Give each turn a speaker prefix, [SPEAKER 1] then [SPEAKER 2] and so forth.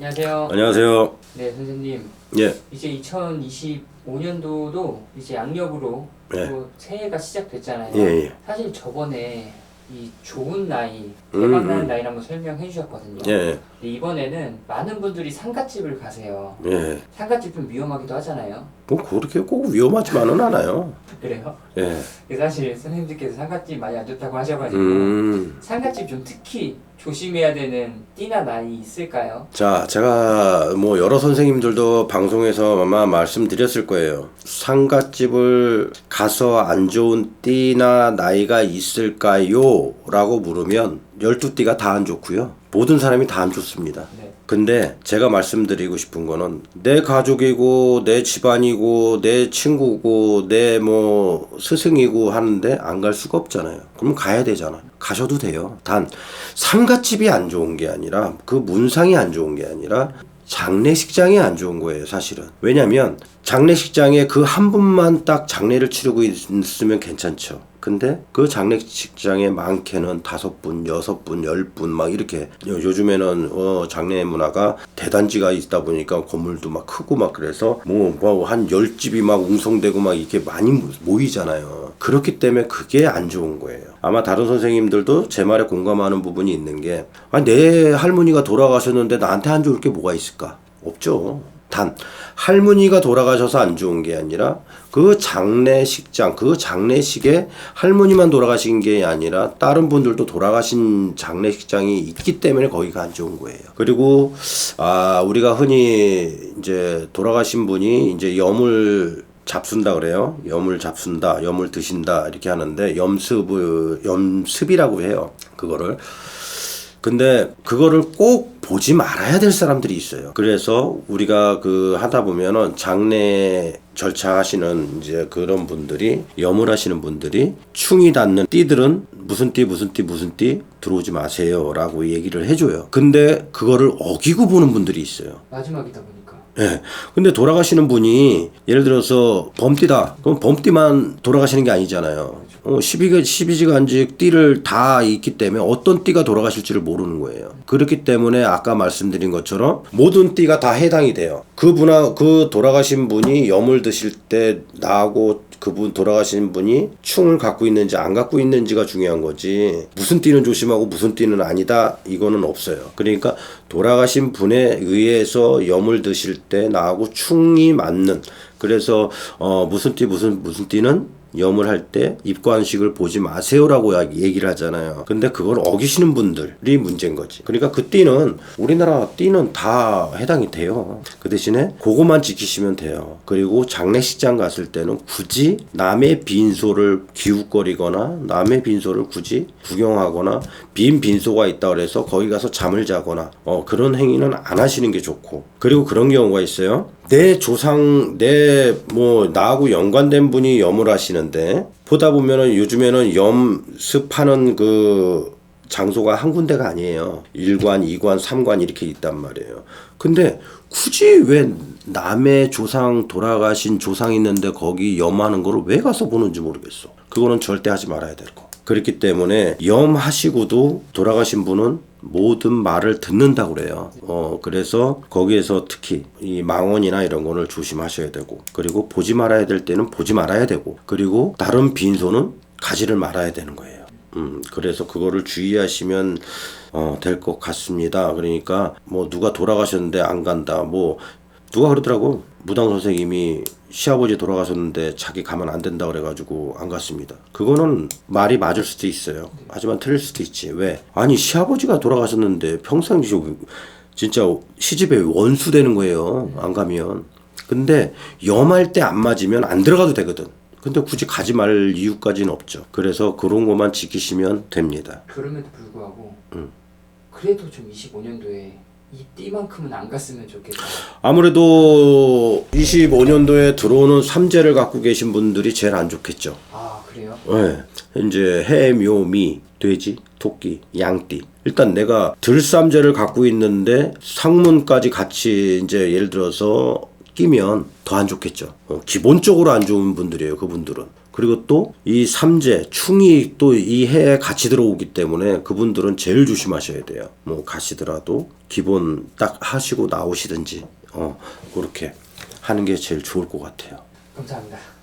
[SPEAKER 1] 안녕하세요.
[SPEAKER 2] 안녕하세요.
[SPEAKER 1] 네, 선생님.
[SPEAKER 2] 예,
[SPEAKER 1] 이제 2025년도도 이제 양력으로
[SPEAKER 2] 네.
[SPEAKER 1] 또 새해가 시작됐잖아요.
[SPEAKER 2] 예, 예.
[SPEAKER 1] 사실 저번에 이 좋은 나이,
[SPEAKER 2] 음,
[SPEAKER 1] 대박나는
[SPEAKER 2] 음.
[SPEAKER 1] 나이를 한번 설명해 주셨거든요.
[SPEAKER 2] 예,
[SPEAKER 1] 근데 이번에는 많은 분들이 상가집을 가세요.
[SPEAKER 2] 예.
[SPEAKER 1] 상가집 좀 위험하기도 하잖아요.
[SPEAKER 2] 뭐 그렇게 꼭 위험하지만은 않아요.
[SPEAKER 1] 그래요?
[SPEAKER 2] 예.
[SPEAKER 1] 근데 사실 선생님들께서 상가집 많이 안 좋다고 하셔가지고
[SPEAKER 2] 음.
[SPEAKER 1] 상가집 좀 특히 조심해야 되는 띠나 나이 있을까요?
[SPEAKER 2] 자, 제가 뭐 여러 선생님들도 방송에서 아마 말씀드렸을 거예요. 상갓집을 가서 안 좋은 띠나 나이가 있을까요? 라고 물으면 12띠가 다 안 좋고요. 모든 사람이 다 안 좋습니다.
[SPEAKER 1] 네.
[SPEAKER 2] 근데 제가 말씀드리고 싶은 거는 내 가족이고 내 집안이고 내 친구고 내 뭐 스승이고 하는데 안 갈 수가 없잖아요. 그럼 가야 되잖아. 가셔도 돼요. 단 상갓집이 안 좋은 게 아니라 그 문상이 안 좋은 게 아니라 장례식장이 안 좋은 거예요, 사실은. 왜냐면 장례식장에 그 한 분만 딱 장례를 치르고 있으면 괜찮죠. 근데 그 장례식장에 많게는 다섯 분, 여섯 분, 열 분 막 이렇게 요- 요즘에는 어 장례 문화가 대단지가 있다 보니까 건물도 막 크고 막 그래서 뭐한 열 집이 막 웅성되고 막 이렇게 많이 모- 모이잖아요. 그렇기 때문에 그게 안 좋은 거예요. 아마 다른 선생님들도 제 말에 공감하는 부분이 있는 게 아, 내 할머니가 돌아가셨는데 나한테 안 좋을 게 뭐가 있을까? 없죠. 단 할머니가 돌아가셔서 안 좋은 게 아니라 그 장례식장 그 장례식에 할머니만 돌아가신 게 아니라 다른 분들도 돌아가신 장례식장이 있기 때문에 거기가 안 좋은 거예요. 그리고 아 우리가 흔히 이제 돌아가신 분이 이제 염을 잡순다 그래요. 염을 잡순다, 염을 드신다 이렇게 하는데 염습을 염습이라고 해요. 그거를 근데 그거를 꼭 보지 말아야 될 사람들이 있어요. 그래서 우리가 그 하다 보면은 장례 절차 하시는 이제 그런 분들이 염을 하시는 분들이 충이 닿는 띠들은 무슨 띠 무슨 띠 무슨 띠 들어오지 마세요라고 얘기를 해줘요. 근데 그거를 어기고 보는 분들이 있어요.
[SPEAKER 1] 마지막이다 보니까.
[SPEAKER 2] 예. 근데 돌아가시는 분이 예를 들어서 범띠다. 그럼 범띠만 돌아가시는 게 아니잖아요. 어, 12가 12지간직 띠를 다 있기 때문에 어떤 띠가 돌아가실지를 모르는 거예요. 그렇기 때문에 아까 말씀드린 것처럼 모든 띠가 다 해당이 돼요. 그 분하 그 돌아가신 분이 염을 드실 때 나하고 그분 돌아가신 분이 충을 갖고 있는지 안 갖고 있는지가 중요한 거지. 무슨 띠는 조심하고 무슨 띠는 아니다 이거는 없어요. 그러니까 돌아가신 분에 의해서 염을 드실 때 나하고 충이 맞는 그래서 어 무슨 띠 무슨 무슨 띠는 염을 할 때 입관식을 보지 마세요라고 야- 얘기를 하잖아요. 근데 그걸 어기시는 분들이 문제인 거지. 그러니까 그 띠는 우리나라 띠는 다 해당이 돼요. 그 대신에 그것만 지키시면 돼요. 그리고 장례식장 갔을 때는 굳이 남의 빈소를 기웃거리거나 남의 빈소를 굳이 구경하거나 빈 빈소가 있다 그래서 거기 가서 잠을 자거나 어 그런 행위는 안 하시는 게 좋고 그리고 그런 경우가 있어요. 내 조상 내 뭐 나하고 연관된 분이 염을 하시는데 보다 보면은 요즘에는 염습하는 그 장소가 한 군데가 아니에요. 1관, 2관, 3관 이렇게 있단 말이에요. 근데 굳이 왜 남의 조상 돌아가신 조상 있는데 거기 염하는 거를 왜 가서 보는지 모르겠어. 그거는 절대 하지 말아야 될 거. 그렇기 때문에 염하시고도 돌아가신 분은 모든 말을 듣는다고 그래요. 어, 그래서 거기에서 특히 이 망언이나 이런 거를 조심하셔야 되고, 그리고 보지 말아야 될 때는 보지 말아야 되고, 그리고 다른 빈소는 가지를 말아야 되는 거예요. 음, 그래서 그거를 주의하시면 어, 될 것 같습니다. 그러니까 뭐 누가 돌아가셨는데 안 간다. 뭐 누가 그러더라고. 무당 선생님이 시아버지 돌아가셨는데 자기 가면 안 된다 그래가지고 안 갔습니다. 그거는 말이 맞을 수도 있어요. 하지만 틀릴 수도 있지. 왜? 아니 시아버지가 돌아가셨는데 평생 지- 진짜 시집에 원수 되는 거예요. 안 가면. 근데 염할 때 안 맞으면 안 들어가도 되거든. 근데 굳이 가지 말 이유까지는 없죠. 그래서 그런 것만 지키시면 됩니다.
[SPEAKER 1] 그럼에도 불구하고
[SPEAKER 2] 음.
[SPEAKER 1] 그래도 좀 25년도에 이 띠만큼은 안 갔으면 좋겠다.
[SPEAKER 2] 아무래도 25년도에 들어오는 삼재를 갖고 계신 분들이 제일 안 좋겠죠.
[SPEAKER 1] 아 그래요?
[SPEAKER 2] 네. 이제 해, 묘, 미, 돼지, 토끼, 양띠. 일단 내가 들삼재를 갖고 있는데 상문까지 같이 이제 예를 들어서 끼면 더 안 좋겠죠. 어, 기본적으로 안 좋은 분들이에요. 그분들은. 그리고 또 이 삼재, 충이 또 이 해에 같이 들어오기 때문에 그분들은 제일 조심하셔야 돼요. 뭐 가시더라도 기본 딱 하시고 나오시든지 어 그렇게 하는 게 제일 좋을 것 같아요.
[SPEAKER 1] 감사합니다.